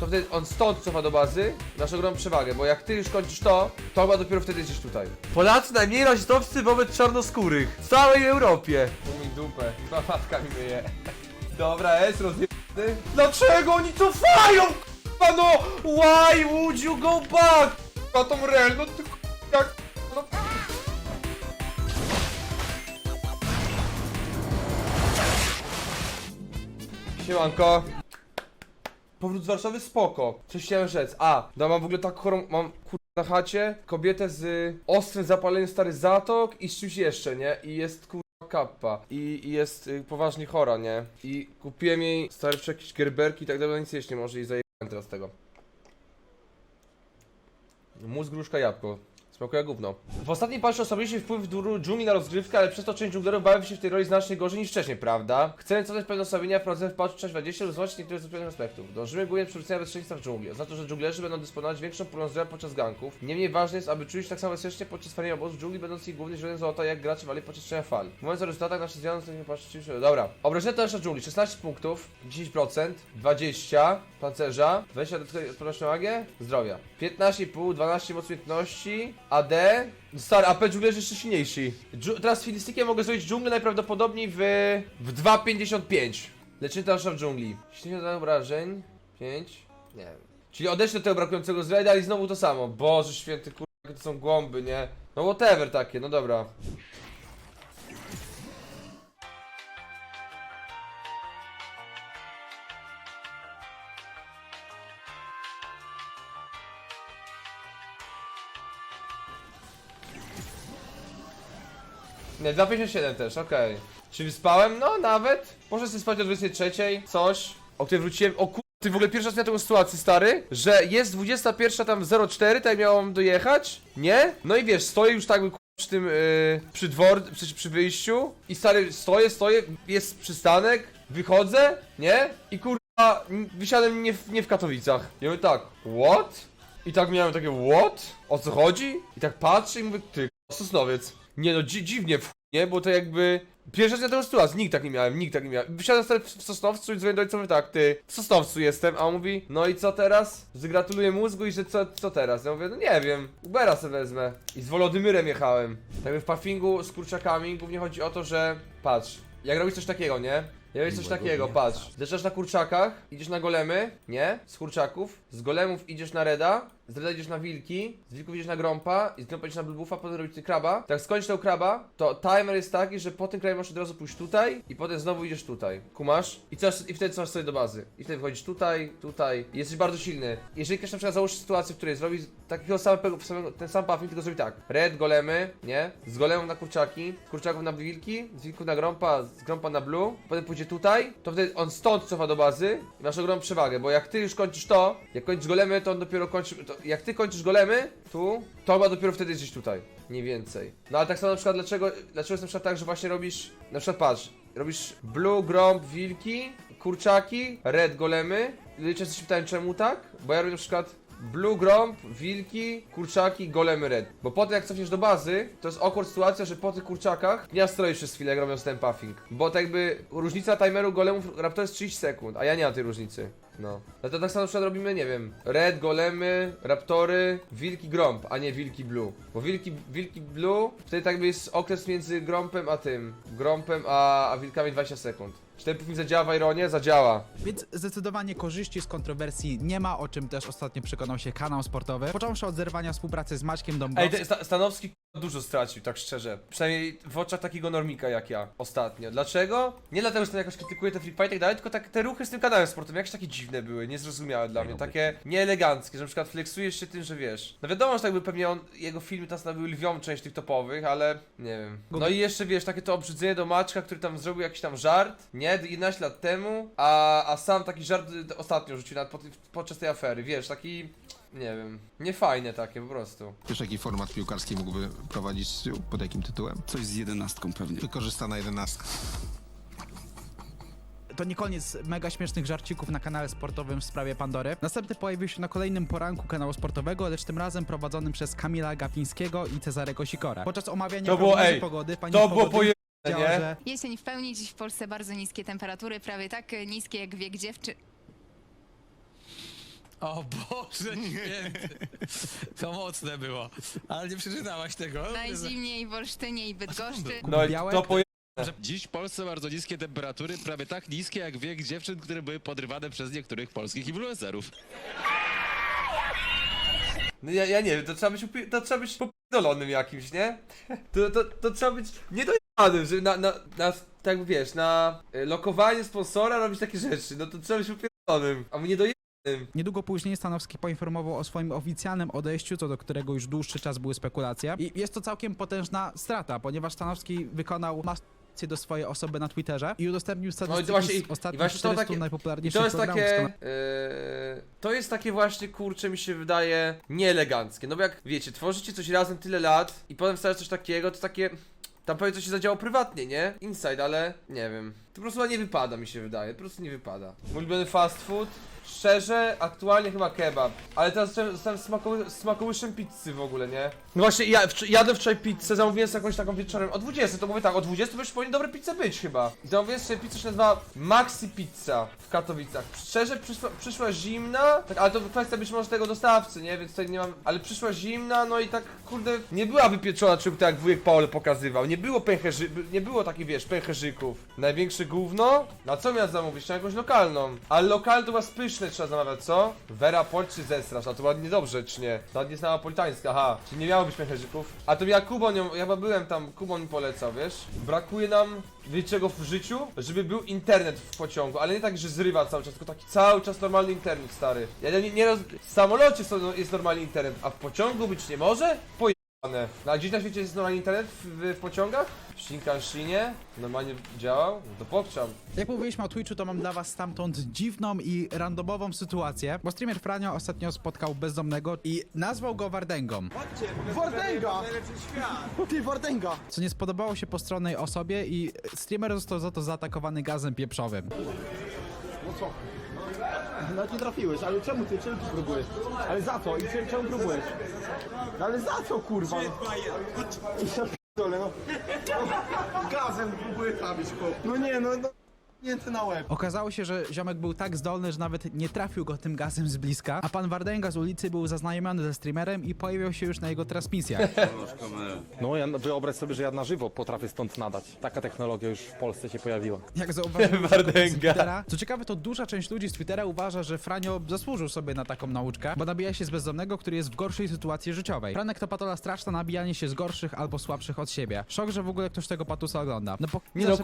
to wtedy on stąd cofa do bazy, masz ogromną przewagę, bo jak ty już kończysz to, to chyba dopiero wtedy jesteś tutaj. Polacy najmniej rasistowscy wobec czarnoskórych w całej Europie. Tu mi dupę, chyba matka mi myje. Dobra, jest rozjebany. Dlaczego oni cofają? k***a, no! Why would you go back? A tą rel, no ty k***a, jak... No... Siemanko. Powrót z Warszawy spoko. Coś chciałem rzec. A, no mam w ogóle tak chorą, mam kur... na chacie kobietę z y, ostrym zapaleniem stary zatok i z czymś jeszcze, nie? I jest kur... kappa. I, i jest y, poważnie chora, nie? I kupiłem jej stary jakieś gerberki i tak dalej, nic jeść nie może i zajebałem teraz tego. Mózg, gruszka, jabłko. Smakuje gówno. W ostatniej patrze osobiście wpływ dżu- dżungli na rozgrywkę, ale przez to część dżunglerów bawi się w tej roli znacznie gorzej niż wcześniej, prawda? Chcemy cofnąć pewne ustawienia wprowadzone w patchu 6.20 lub zwalczyć niektóre z odpowiednich aspektów. Dążymy głównie do przywrócenia bezpieczeństwa w dżungli. Oznacza, że dżunglerzy będą dysponować większą pulą zdrowia podczas ganków. Niemniej ważne jest, aby czuli się tak samo bezpiecznie podczas tworzenia obozu dżungli, będąc ich głównym źródłem złota, jak gracze wali podczas trzenia fal. Mówiąc o rezultatach naszych zmian, to nie patrzcie Dobra. Obrażenia to nasza dżungli. 16 punktów, 10%, 20 pancerza, 20 dodatkowej odporności na magię, zdrowia. 15,5, 12 mocy AD, Stary, AP dżunglerzy jeszcze silniejsi. Dżu teraz filistykiem mogę zrobić dżunglę najprawdopodobniej w... w 2,55. Leczymy nasza w dżungli. 70 obrażeń. 5. Nie wiem. Czyli odeślę do tego brakującego zdrowia, ale znowu to samo. Boże święty, kur... jakie to są głąby, nie? No whatever takie, no dobra. Nie, 2,57 też, okej. Czyli spałem? No, nawet. Może sobie spać o 23, coś. O której wróciłem. O kur... Ty w ogóle pierwszy raz miałem taką sytuację, stary, że jest 21 tam 04, tak miałem dojechać, nie? No i wiesz, stoję już tak kur... przy tym, yy, przy dwor, przy, przy wyjściu i stary, stoję, stoję, jest przystanek, wychodzę, nie? I kurwa, wysiadłem nie w, nie w Katowicach. I mówię tak, what? I tak miałem takie, what? O co chodzi? I tak patrzę i mówię, ty, Sosnowiec. Nie no, dzi dziwnie w chuj, nie? Bo to jakby... Pierwszy raz miałem taką sytuację, nikt tak nie miałem, nikt tak nie miałem. Wysiadam stary w Sosnowcu i dzwonię do ojca, mówię tak, ty, w Sosnowcu jestem, a on mówi, no i co teraz? Że gratuluję mózgu i że co, co teraz? Ja mówię, no nie wiem, Ubera se wezmę. I z Wolodymyrem jechałem. Tak w puffingu z kurczakami głównie chodzi o to, że, patrz, jak robisz coś takiego, nie? Jak robisz coś takiego, patrz, zaczynasz na kurczakach, idziesz na golemy, nie? Z kurczaków, z golemów idziesz na reda, z idziesz na wilki, z wilków idziesz na grąpa, i z grąpa idziesz na blubufa, potem robisz ty kraba. Tak skończysz tego kraba, to timer jest taki, że po tym krabie możesz od razu pójść tutaj i potem znowu idziesz tutaj. Kumasz? I, coś, i wtedy cofasz sobie do bazy. I wtedy wchodzisz tutaj, tutaj i jesteś bardzo silny. Jeżeli ktoś na przykład założy sytuację, w której zrobi takiego samego, ten sam puffing, tylko zrobi tak. Red, golemy, nie? Z golemów na kurczaki, z kurczaków na wilki, z wilków na grąpa, z grąpa na blue, potem pójdzie tutaj, to wtedy on stąd cofa do bazy i masz ogromną przewagę, bo jak ty już kończysz to, jak kończysz golemy, to on dopiero kończy, to jak ty kończysz golemy, tu, to chyba dopiero wtedy jesteś tutaj, mniej więcej. No ale tak samo na przykład dlaczego, dlaczego jest na przykład tak, że właśnie robisz, na przykład patrz, robisz blue, grąb, wilki, kurczaki, red, golemy, ludzie często się pytają czemu tak, bo ja robię na przykład Blue Gromp, wilki, kurczaki, golemy red. Bo potem jak cofniesz do bazy, to jest awkward sytuacja, że po tych kurczakach nie nastroisz przez chwilę, jak robiąc ten puffing. Bo tak jakby różnica timeru golemów raptor jest 30 sekund, a ja nie mam tej różnicy. No. No to tak samo na przykład robimy, nie wiem, red, golemy, raptory, wilki, gromp, a nie wilki blue. Bo wilki, wilki blue, wtedy tak jakby jest okres między grompem a tym. Grompem a, a wilkami 20 sekund. Czy ten puffing zadziała w Ironie? Zadziała. Więc zdecydowanie korzyści z kontrowersji nie ma, o czym też ostatnio przekonał się kanał sportowy. Począwszy od zerwania współpracy z Maćkiem Ej, Dąbrowskim, Sta Stanowski dużo stracił, tak szczerze. Przynajmniej w oczach takiego normika jak ja ostatnio. Dlaczego? Nie dlatego, że ten jakoś krytykuje te free fight i tak dalej, tylko tak te ruchy z tym kanałem sportowym jakieś takie dziwne były, niezrozumiałe dla mnie, takie nieeleganckie, że na przykład flexujesz się tym, że wiesz. No wiadomo, że tak by pewnie on, jego filmy tam stanowiły lwią część tych topowych, ale nie wiem. No i jeszcze wiesz, takie to obrzydzenie do Maczka, który tam zrobił jakiś tam żart, nie? 11 lat temu, a, a sam taki żart ostatnio rzucił na, pod, podczas tej afery, wiesz, taki... Nie wiem, niefajne takie po prostu. Wiesz, jaki format piłkarski mógłby prowadzić pod jakim tytułem? Coś z jedenastką pewnie. Wykorzystana jedenastka. to nie koniec mega śmiesznych żarcików na kanale sportowym w sprawie Pandory. Następny pojawił się na kolejnym poranku kanału sportowego, lecz tym razem prowadzonym przez Kamila Gapińskiego i Cezarego Sikora. Podczas omawiania To było, prognozy ej, pogody pani To było Pogody poje... powiedziała, nie? że Jesień w pełni, dziś w Polsce bardzo niskie temperatury, prawie tak niskie jak wiek dziewczyn. O Boże święty. To mocne było. Ale nie przeczytałaś tego. Najzimniej w Olsztynie i Bydgoszczy. No i Białek? to poje... Dziś w Polsce bardzo niskie temperatury, prawie tak niskie jak wiek dziewczyn, które były podrywane przez niektórych polskich influencerów. No ja, ja nie wiem, to trzeba być, upi- to trzeba być popierdolonym jakimś, nie? To, to, to trzeba być niedojebanym, że na, na, na, tak wiesz, na y, lokowanie sponsora robić takie rzeczy, no to trzeba być popierdolonym, a my niedojebanym. Niedługo później Stanowski poinformował o swoim oficjalnym odejściu, co do którego już dłuższy czas były spekulacje. I jest to całkiem potężna strata, ponieważ Stanowski wykonał masturbację do swojej osoby na Twitterze i udostępnił statystyki No właśnie i- z i ostatnich właśnie to 400 takie- I najpopularniejszych to jest takie, yy, to jest takie właśnie, kurczę, mi się wydaje, nieeleganckie, no bo jak, wiecie, tworzycie coś razem tyle lat i potem wstaje coś takiego, to takie... Tam pewnie coś się zadziało prywatnie, nie? Inside, ale nie wiem. To po prostu nie wypada mi się wydaje, po prostu nie wypada. Mój ulubiony fast food? Szczerze, aktualnie chyba kebab. Ale teraz zostałem- smakoły, smakołyszem pizzy w ogóle, nie? No właśnie, ja wcz- jadłem wczoraj pizzę, zamówiłem sobie jakąś taką wieczorem o 20, to mówię tak, o 20 to już powinny dobre pizze być chyba. I zamówiłem sobie pizzę, się nazywa Maxi Pizza w Katowicach. Szczerze, przyszła, przyszła zimna, tak, ale to kwestia być może tego dostawcy, nie? Więc tutaj nie mam, ale przyszła zimna, no i tak, kurde, nie była wypieczona, czy tak jak wujek Paul pokazywał. Nie było pęcherzy, nie było takich, wiesz, pęcherzyków. Największe gówno? Na co miałem zamówić? Na jakąś lokalną. Ale lokal to chyba pyszne trzeba zamawiać, co? Vera Pol czy Zestrasz? A to ładnie dobrze, czy nie? To nie jest napolitańska, aha. Czyli nie miało być. A to ja Kubon, ją- ja chyba byłem tam, Kubon mi polecał, wiesz? Brakuje nam, wiecie czego w życiu? Żeby był internet w pociągu, ale nie tak, że zrywa cały czas, tylko taki cały czas normalny internet, stary. Ja nie, nie roz... W samolocie jest normalny internet, a w pociągu być nie może? Pojebane. No, a gdzieś na świecie jest normalny internet w, w pociągach? W Shinkanshinie? Normalnie działał? No to pokczam. Jak mówiliśmy o Twitchu, to mam dla was stamtąd dziwną i randomową sytuację, bo streamer Franio ostatnio spotkał bezdomnego i nazwał go Wardęgą, Wardęga! Ty, Wardęga! co nie spodobało się postronnej osobie i streamer został za to zaatakowany gazem pieprzowym. Nawet nie trafiłeś, ale czemu ty, czemu ty próbujesz? Ale za co? I czemu, czemu próbujesz? No ale za co, kurwa? No. Ja pierdolę, no. Gazem próbuję trafić, chłop. No nie, no, no. Na łeb. Okazało się, że ziomek był tak zdolny, że nawet nie trafił go tym gazem z bliska, a pan Wardęga z ulicy był zaznajomiony ze streamerem i pojawiał się już na jego transmisjach. No ja wyobraź sobie, że ja na żywo potrafię stąd nadać. Taka technologia już w Polsce się pojawiła. Jak zauważyłem Wardęga. z Twittera. Co ciekawe, to duża część ludzi z Twittera uważa, że Franio zasłużył sobie na taką nauczkę, bo nabija się z bezdomnego, który jest w gorszej sytuacji życiowej. Franek to patola straszna, nabijanie się z gorszych albo słabszych od siebie. Szok, że w ogóle ktoś tego patusa ogląda. No po Nie no.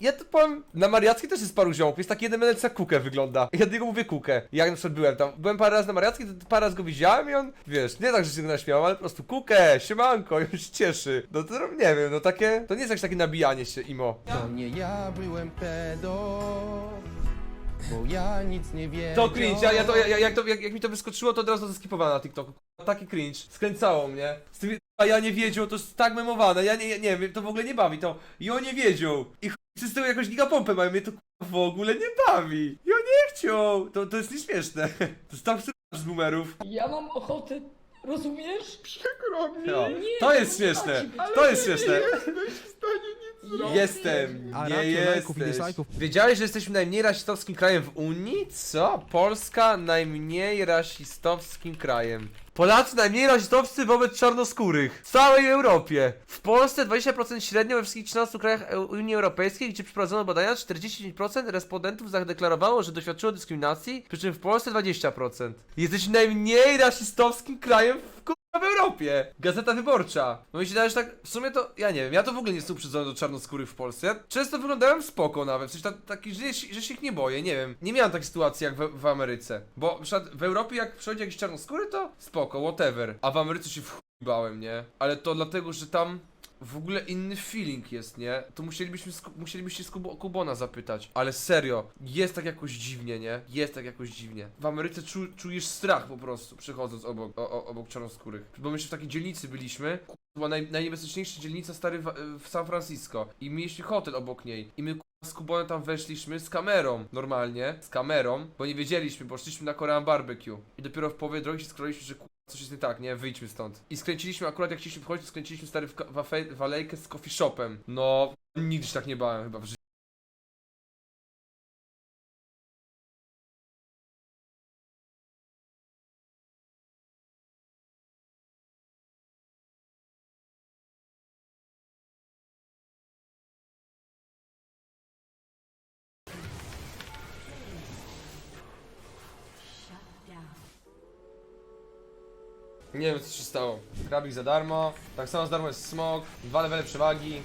Ja to powiem, na Mariackiej też jest paru ziomków, jest taki jeden menel, co Kukę wygląda. Ja do niego mówię Kukę. Jak na przykład byłem tam, byłem parę razy na Mariackiej, to parę razy go widziałem i on, wiesz, nie tak, że się go naśmiał, ale po prostu Kukę, siemanko, i on się cieszy. No to nie wiem, no takie, to nie jest jakieś takie nabijanie się, imo. To nie ja byłem pedo, bo ja nic nie wiem. To cringe, ja, ja to, ja, jak, to jak, jak mi to wyskoczyło, to od razu zeskipowałem na TikToku. Taki cringe, skręcało mnie. Z tym, a ja nie wiedział, to jest tak memowane, ja nie, nie wiem, to w ogóle nie bawi, to i on nie wiedział. I z tyłu jakąś gigapompę mają, mnie to w ogóle nie bawi. On nie chciał, to, to jest nieśmieszne. Tak z boomerów. Ja mam ochotę, rozumiesz? No, to jest śmieszne, to jest śmieszne. Jestem, A nie raczej lajków i jesteś. dislajków. Wiedziałeś, że jesteśmy najmniej rasistowskim krajem w Unii? Co? Polska najmniej rasistowskim krajem. Polacy najmniej rasistowscy wobec czarnoskórych w całej Europie. W Polsce 20% średnio we wszystkich 13 krajach Eu- Unii Europejskiej, gdzie przeprowadzono badania, 49% respondentów zadeklarowało, że doświadczyło dyskryminacji, przy czym w Polsce 20%. Jesteś najmniej rasistowskim krajem w kurwa w Europie. Gazeta Wyborcza. No mi się wydaje, że tak, w sumie to, ja nie wiem, ja to w ogóle nie jestem uprzedzony do czarnoskórych w Polsce. Ja często wyglądałem spoko nawet, w sensie ta, taki, że, że się ich nie boję, nie wiem. Nie miałem takiej sytuacji jak w, w Ameryce. Bo w Europie jak przychodzi jakiś czarnoskóry, to spoko, whatever. A w Ameryce się w bałem, nie? Ale to dlatego, że tam w ogóle inny feeling jest, nie? To musielibyśmy, musielibyście z Kubo, Kubona zapytać. Ale serio, jest tak jakoś dziwnie, nie? Jest tak jakoś dziwnie. W Ameryce czu, czujesz strach po prostu, przechodząc obok, o, o, obok czarnoskórych. Bo my w takiej dzielnicy byliśmy. Była naj, najniebezpieczniejsza dzielnica stary w, w San Francisco. I mieliśmy hotel obok niej. I my z Kubonem tam weszliśmy z kamerą, normalnie, z kamerą, bo nie wiedzieliśmy, bo szliśmy na Korean Barbecue. I dopiero w połowie drogi się skroiliśmy, że coś jest nie tak, nie? Wyjdźmy stąd. I skręciliśmy, akurat jak chcieliśmy wchodzić, skręciliśmy stary w, w, w alejkę z coffee shopem. No, nigdy się tak nie bałem chyba w życiu. Nie wiem co się stało. Krabik za darmo. Tak samo za darmo jest smok. Dwa levele przewagi.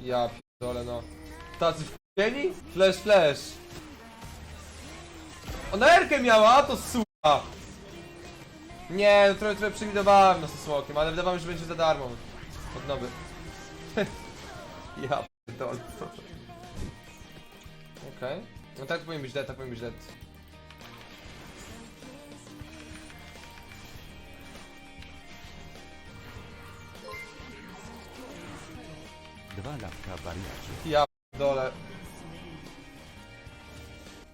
Ja pierdolę no. Tacy wkupieni? Flash, flash. Ona erkę miała, to suka. Nie, no trochę, trochę przewidywałem no z smokiem, ale wydawało mi się, że będzie za darmo. Od nowy. ja pierdolę. Okej. No tak powinien być dead, tak powinien być dead. Dwa latka wariacie. Ja dole.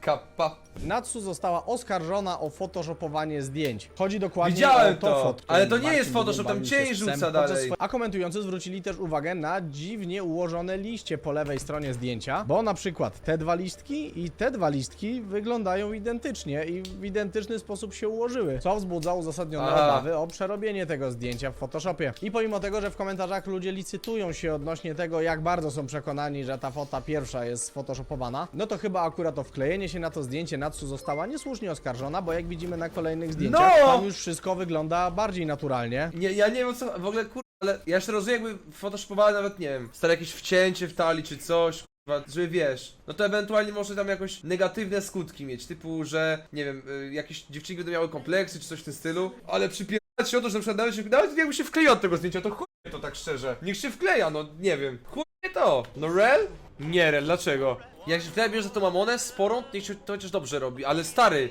Kappa. Natsu została oskarżona o photoshopowanie zdjęć. Chodzi dokładnie Widziałem o to, to, fotkę. ale to nie jest Photoshop, tam cień rzuca dalej. A komentujący zwrócili też uwagę na dziwnie ułożone liście po lewej stronie zdjęcia, bo na przykład te dwa listki i te dwa listki wyglądają identycznie i w identyczny sposób się ułożyły, co wzbudza uzasadnione Aha. obawy o przerobienie tego zdjęcia w Photoshopie. I pomimo tego, że w komentarzach ludzie licytują się odnośnie tego, jak bardzo są przekonani, że ta fota pierwsza jest photoshopowana, no to chyba akurat to wklejenie się na to zdjęcie Natsu została niesłusznie oskarżona, bo jak widzimy na kolejnych zdjęciach, No! tam już wszystko wygląda bardziej naturalnie. Nie, ja nie wiem o co, w ogóle kur... ale ja jeszcze rozumiem jakby photoshopowały nawet, nie wiem, stare jakieś wcięcie w talii czy coś, kurwa, że wiesz, no to ewentualnie może tam jakoś negatywne skutki mieć, typu, że, nie wiem, y, jakieś dziewczyny będą miały kompleksy czy coś w tym stylu, ale przypierdać się o to, że na przykład nawet, się, nawet jakby się wkleja od tego zdjęcia, to chuj to tak szczerze, niech się wkleja, no nie wiem, chuj to, no rel? Nie rel, dlaczego? Jak się bierze tą mamonę sporą, niech się to chociaż dobrze robi, ale stary,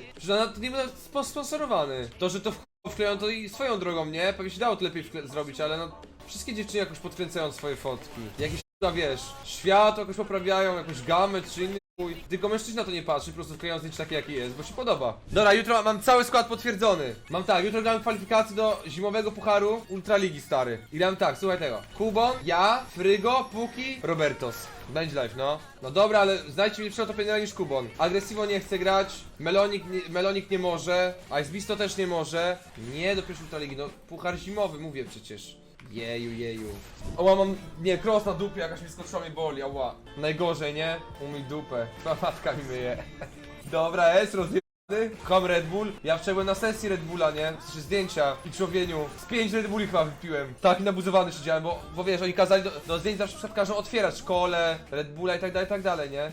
to nie spo- sponsorowany, to, że to wkleją to i swoją drogą, nie? Pewnie się dało to lepiej zrobić, ale no wszystkie dziewczyny jakoś podkręcają swoje fotki. Jakieś wiesz, świat jakoś poprawiają, jakąś gamę czy inny chuj. Tylko mężczyzna na to nie patrzy, po prostu wklejają zdjęcie takie jakie jest, bo się podoba. Dobra, jutro mam cały skład potwierdzony. Mam tak, jutro gramy kwalifikacje do zimowego pucharu Ultraligi stary. I grałem tak, słuchaj tego. Kubon, ja, Frygo, Puki, Robertos. Będzie live, no. No dobra, ale znajdźcie mnie przeotopienia niż Kubon. Agresivo nie chce grać, Melonik nie, Melonik nie może, Icebeasto też nie może. Nie do pierwszej Ultraligi, no puchar zimowy, mówię przecież. Jeju, jeju. Oła, mam, nie, cross na dupie, jakaś mi skoczyła mnie boli, ała. Najgorzej, nie? Umyj dupę. Chyba matka mi myje. Dobra, jest rozjebany. Kom Red Bull. Ja byłem na sesji Red Bulla, nie? Sensie zdjęcia i człowieniu. Z pięć Red Bulli chyba wypiłem. Taki nabuzowany siedziałem, bo, bo wiesz, oni kazali do, do zdjęć zawsze przed każą otwierać szkole, Red Bulla i tak dalej, i tak dalej, nie?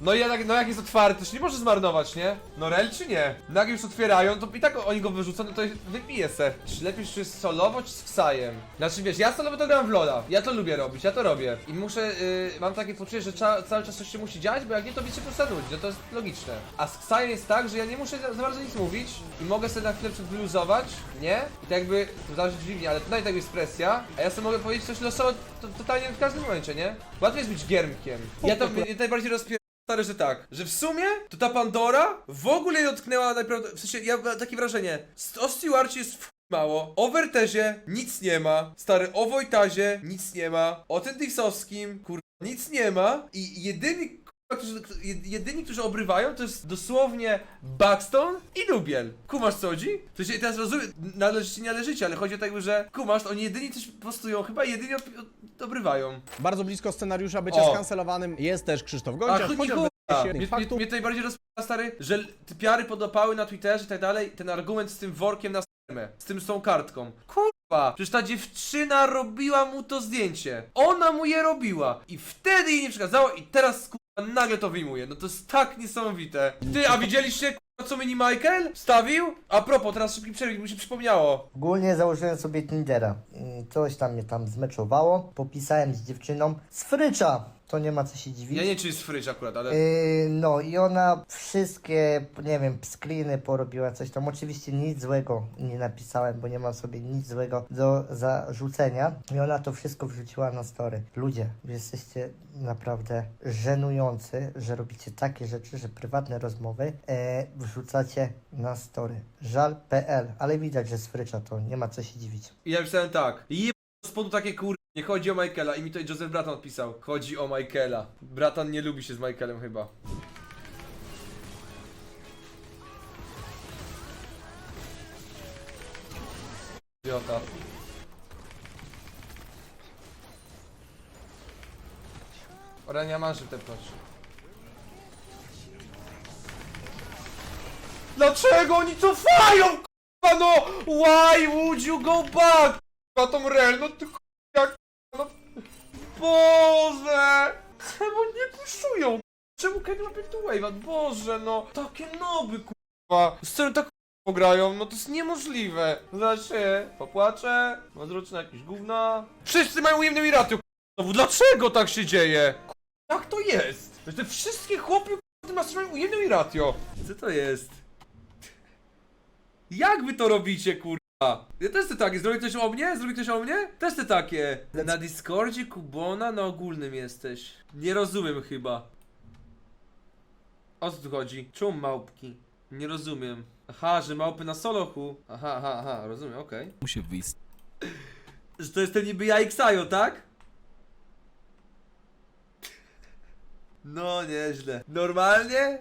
No i jednak, no jak jest otwarty, to się nie może zmarnować, nie? No rel czy nie? No jak już otwierają, to i tak oni go wyrzucą, no to wypije se. Czy lepiej czy solowo, czy z Ksajem? Znaczy wiesz, ja solowo to gram w Lola. Ja to lubię robić, ja to robię. I muszę, yy, mam takie poczucie, że cza, cały czas coś się musi dziać, bo jak nie, to się po prostu nudzi, no to jest logiczne. A z Ksajem jest tak, że ja nie muszę za, za bardzo nic mówić i mogę sobie na chwilę wyluzować, nie? I tak jakby, to zależy dziwnie, ale tutaj tak jest presja, a ja sobie mogę powiedzieć coś losowo to, totalnie w każdym momencie, nie? Łatwiej jest być giermkiem. Ja to mnie najbardziej rozpier... Stary, że tak, że w sumie to ta Pandora w ogóle nie dotknęła najprawdopodobniej, w sensie ja mam takie wrażenie, o Stewarcie jest w mało, o Wertezie nic nie ma, stary, o Wojtazie nic nie ma, o tym Dixowskim, kur... nic nie ma i jedyni którzy, jed- jedyni, którzy obrywają, to jest dosłownie Buxton i Lubiel. Kumasz co chodzi? To się teraz rozumiem, należycie, nie należycie, ale chodzi o tak, że kumasz, oni jedyni coś postują, chyba jedyni ob- ob- obrywają. Bardzo blisko scenariusza bycia O. skancelowanym jest też Krzysztof Gonciarz, chuj, chociaż chuj, wydaje się mnie, mnie, faktu, mnie to najbardziej rozpala stary, że piary podopały na Twitterze i tak dalej, ten argument z tym workiem na spermę, z tym z tą kartką. Kurwa, przecież ta dziewczyna robiła mu to zdjęcie. Ona mu je robiła i wtedy jej nie przekazało i teraz nagle to wyjmuje. No to jest tak niesamowite. Ty, a widzieliście co mini Michael wstawił? A propos, teraz szybki przerwik, mi się przypomniało. Ogólnie założyłem sobie Tindera. Mm, Coś tam mnie tam zmeczowało. Popisałem z dziewczyną z Frycza. To nie ma co się dziwić. Ja nie wiem, czy jest fryć akurat, ale... Yy, no i ona wszystkie, nie wiem, screeny porobiła, coś tam. Oczywiście nic złego nie napisałem, bo nie mam sobie nic złego do zarzucenia. I ona to wszystko wrzuciła na story. Ludzie, jesteście naprawdę żenujący, że robicie takie rzeczy, że prywatne rozmowy e, wrzucacie na story. Żal.pl, ale widać, że z Frycza to nie ma co się dziwić. I ja pisałem tak. Je z spodu takie kur... Nie chodzi o Michaela i mi tutaj Joseph Bratan odpisał. Chodzi o Michaela. Bratan nie lubi się z Michaelem chyba. Idiota. Orania manży tepnąć. Dlaczego oni cofają, k***a, no? Why would you go back? K***a, tą rel, no ty Boże! Czemu nie puszują? Czemu Kenny ma to Wave'a? Boże, no! Takie noby, k***a! Z którym tak pograją, no to jest niemożliwe. Zaraz się popłaczę, na jakieś gówna. Wszyscy mają ujemne miraty, Znowu, dlaczego tak się dzieje? K***a, Jak to jest? Że te wszystkie chłopy masz mają ujemne ratio. Co to jest? Jak wy to robicie, kurwa? Ja też te takie, zrobi ktoś o mnie? Zrobi ktoś o mnie? Też te takie. Na Discordzie Kubona na ogólnym jesteś. Nie rozumiem chyba. O co tu chodzi? Czemu małpki? Nie rozumiem. Aha, że małpy na solochu. Aha, aha, aha, rozumiem, okej. Musi wyjść. Że to jest ten niby ja Xayo, tak? No, nieźle. Normalnie?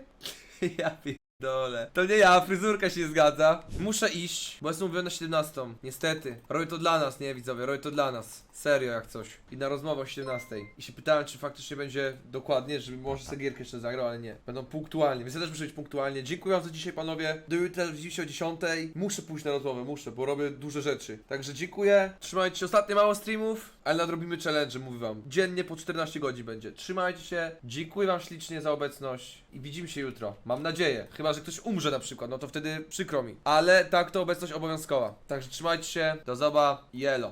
Ja pierdolę. To nie ja, fryzurka się nie zgadza. Muszę iść, bo jestem umówiony na 17. Niestety. Robię to dla nas, nie widzowie, robię to dla nas. Serio jak coś. I na rozmowę o 17. I się pytałem, czy faktycznie będzie dokładnie, żeby może sobie gierkę jeszcze zagrał, ale nie. Będą punktualnie, więc ja też muszę być punktualnie. Dziękuję wam za dzisiaj, panowie. Do jutra widzimy o 10. Muszę pójść na rozmowę, muszę, bo robię duże rzeczy. Także dziękuję. Trzymajcie się. Ostatnie mało streamów, ale nadrobimy challenge, mówię wam. Dziennie po 14 godzin będzie. Trzymajcie się. Dziękuję wam ślicznie za obecność i widzimy się jutro. Mam nadzieję. Chyba, że ktoś umrze na przykład, no to wtedy przykro mi. Ale tak to obecność obowiązkowa. Także trzymajcie się. Do zoba. Jelo.